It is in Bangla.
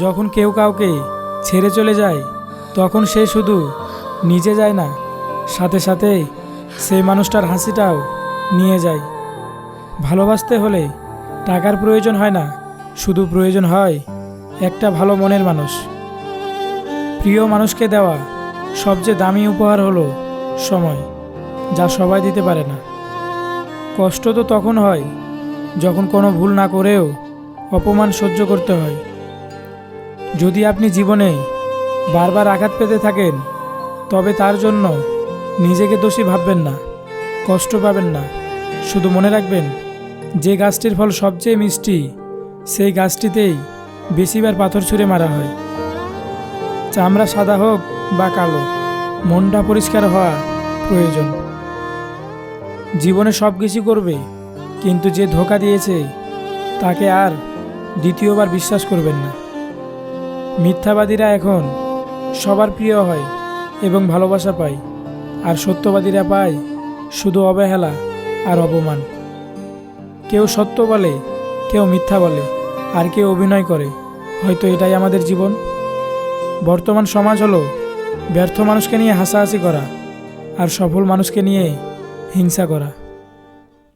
যখন কেউ কাউকে ছেড়ে চলে যায়, তখন সে শুধু নিজে যায় না, সাথে সাথে সেই মানুষটার হাসিটাও নিয়ে যায়। ভালোবাসতে হলে টাকার প্রয়োজন হয় না, শুধু প্রয়োজন হয় একটা ভালো মনের মানুষ। প্রিয় মানুষকে দেওয়া সবচেয়ে দামি উপহার হলো সময়, যা সবাই দিতে পারে না। কষ্ট তো তখন হয়, যখন কোনো ভুল না করেও অপমান সহ্য করতে হয়। যদি আপনি জীবনে বারবার আঘাত পেতে থাকেন, তবে তার জন্য নিজেকে দোষী ভাববেন না, কষ্ট পাবেন না। শুধু মনে রাখবেন, যে গাছটির ফল সবচেয়ে মিষ্টি, সেই গাছটিতেই বেশিবার পাথর ছুঁড়ে মারা হয়। চামড়া সাদা হোক বা কালো, মনটা পরিষ্কার হওয়া প্রয়োজন। জীবনে সব কিছু করবে, কিন্তু যে ধোকা দিয়েছে, তাকে আর দ্বিতীয়বার বিশ্বাস করবেন না। মিথ্যাবাদীরা এখন সবার প্রিয় হয় এবং ভালোবাসা পায়, আর সত্যবাদীরা পায় শুধু অবহেলা আর অপমান। কেউ সত্য বলে, কেউ মিথ্যা বলে, আর কেউ অভিনয় করে। হয়তো এটাই আমাদের জীবন? বর্তমান সমাজ হলো ব্যর্থ মানুষকে নিয়ে হাসাহাসি করা আর সফল মানুষকে নিয়ে হিংসা করা।